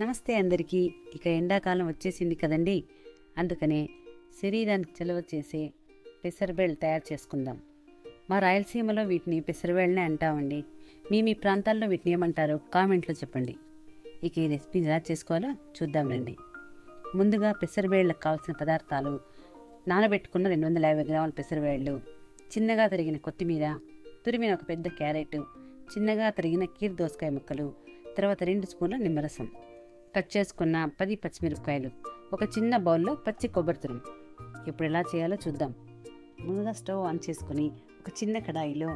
నమస్తే అందరికీ. ఇక ఎండాకాలం వచ్చేసింది కదండి. అందుకనే శరీరానికి చలవ చేసే పెసరబేళ్ళు తయారు చేసుకుందాం. మా రాయలసీమలో వీటిని పెసరబేళ్ళనే అంటామండి. మీ మీ ప్రాంతాల్లో వీటిని ఏమంటారో? కామెంట్లో చెప్పండి. ఇక ఈ రెసిపీ ఎలా చేసుకోవాలో చూద్దాం రండి. ముందుగా పెసరబేళ్ళకు కావాల్సిన పదార్థాలు నానబెట్టుకున్న రెండు వందల యాభై గ్రాముల పెసరబేళ్ళు చిన్నగా తరిగిన కొత్తిమీర తురిమిన ఒక పెద్ద క్యారెట్ చిన్నగా తరిగిన కీర్ దోసకాయ ముక్కలు తర్వాత రెండు స్పూన్ల నిమ్మరసం. కట్ చేసుకున్న పది పచ్చిమిరపకాయలు ఒక చిన్న బౌల్లో పచ్చి కొబ్బరి తురుము. ఇప్పుడు ఎలా చేయాలో చూద్దాం. ముందుగా స్టవ్ ఆన్ చేసుకొని ఒక చిన్న కడాయిలో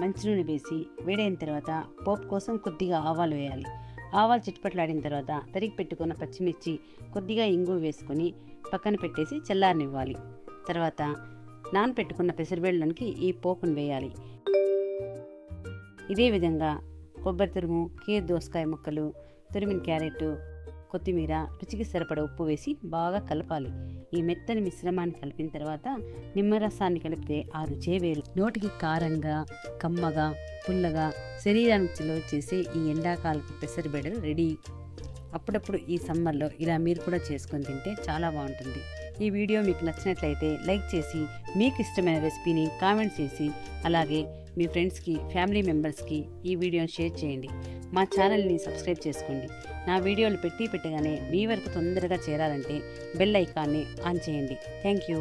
మంచి నూనె వేసి వేడైన తర్వాత పోపు కోసం కొద్దిగా ఆవాలు వేయాలి. ఆవాలు చిట్పట్లాడిన తర్వాత తరిగి పెట్టుకున్న పచ్చిమిర్చి కొద్దిగా ఇంగు వేసుకొని పక్కన పెట్టేసి చల్లారనివ్వాలి. తర్వాత నానపెట్టుకున్న పెసరబేళ్ళలోనికి ఈ పోపును వేయాలి. ఇదే విధంగా కొబ్బరి తురుము కీర్ దోసకాయ ముక్కలు తురిమిన క్యారెట్ కొత్తిమీర రుచికి సరిపడ ఉప్పు వేసి బాగా కలపాలి. ఈ మెత్తని మిశ్రమాన్ని కలిపిన తర్వాత నిమ్మరసాన్ని కలిపితే ఆ రుచే వేరు. నోటికి కారంగా కమ్మగా పుల్లగా శరీరానికి చిలువ చేసే ఈ ఎండాకాలపు పెసరబెడలు రెడీ. అప్పుడప్పుడు ఈ సమ్మర్లో ఇలా మీరు కూడా చేసుకొని తింటే చాలా బాగుంటుంది. ఈ వీడియో మీకు నచ్చినట్లయితే లైక్ చేసి మీకు ఇష్టమైన రెసిపీని కామెంట్ చేసి అలాగే మీ ఫ్రెండ్స్కి ఫ్యామిలీ మెంబర్స్కి ఈ వీడియోని షేర్ చేయండి. మా ఛానల్ని సబ్స్క్రైబ్ చేసుకోండి. నా వీడియోలు పెట్టి పెట్టగానే మీ వరకు తొందరగా చేరాలంటే బెల్ ఐకాన్ని ఆన్ చేయండి. Thank you.